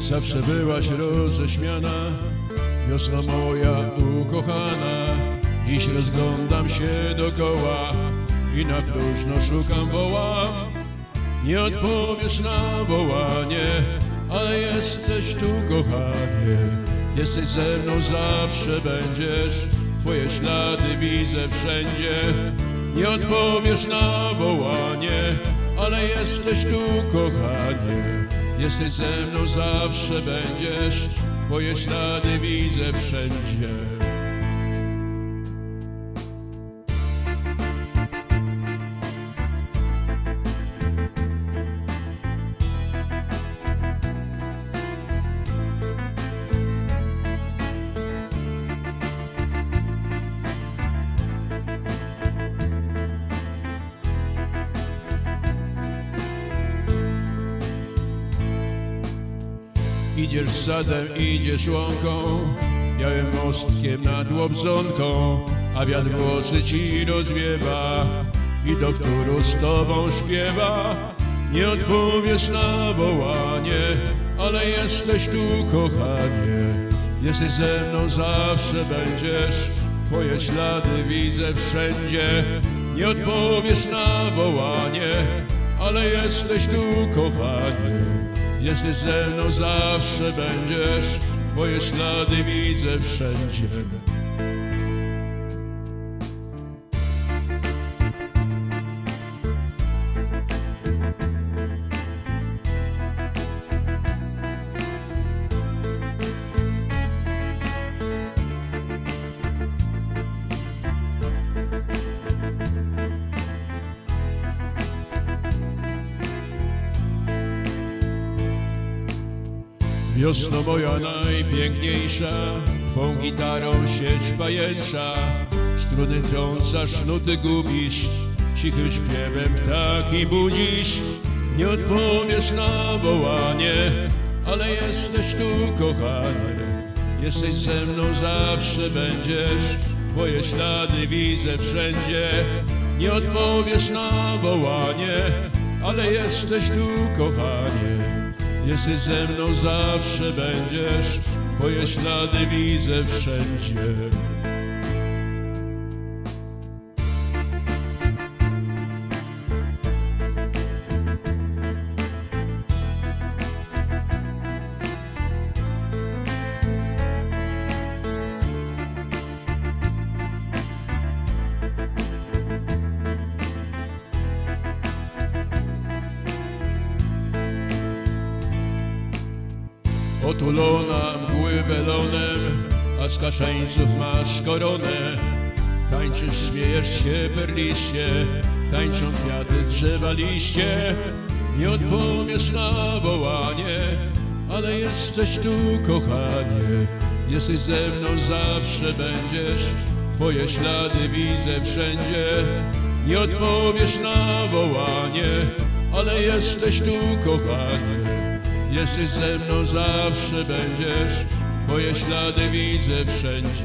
Zawsze byłaś roześmiana, wiosna moja ukochana. Dziś rozglądam się dokoła i na próżno szukam, wołam. Nie odpowiesz na wołanie, ale jesteś tu, kochanie. Jesteś ze mną, zawsze będziesz. Twoje ślady widzę wszędzie. Nie odpowiesz na wołanie, ale jesteś tu, kochanie. Jesteś ze mną, zawsze będziesz. Twoje ślady widzę wszędzie. Idziesz sadem, idziesz łąką, białym mostkiem nad łobzonką, a wiatr włosy ci rozwiewa i do wtóru z tobą śpiewa. Nie odpowiesz na wołanie, ale jesteś tu, kochanie. Jesteś ze mną, zawsze będziesz, twoje ślady widzę wszędzie. Nie odpowiesz na wołanie, ale jesteś tu, kochanie. Jesteś ze mną, zawsze będziesz, Twoje ślady widzę wszędzie. Wiosno moja najpiękniejsza, Twą gitarą sieć pajęcza, Struny trącasz, nuty gubisz, Cichym śpiewem ptaki budzisz. Nie odpowiesz na wołanie, ale jesteś tu, kochanie. Jesteś ze mną, zawsze będziesz, Twoje ślady widzę wszędzie. Nie odpowiesz na wołanie, ale jesteś tu, kochanie. Jesteś ze mną, zawsze będziesz, Twoje ślady widzę wszędzie. Otulona mgły welonem, a z kaszeńców masz koronę. Tańczysz, śmiejesz się, perliście, tańczą kwiaty, drzewa, liście. Nie odpowiesz na wołanie, ale jesteś tu, kochanie. Jesteś ze mną, zawsze będziesz, twoje ślady widzę wszędzie. Nie odpowiesz na wołanie, ale jesteś tu, kochanie. Jesteś ze mną, zawsze będziesz, Twoje ślady widzę wszędzie.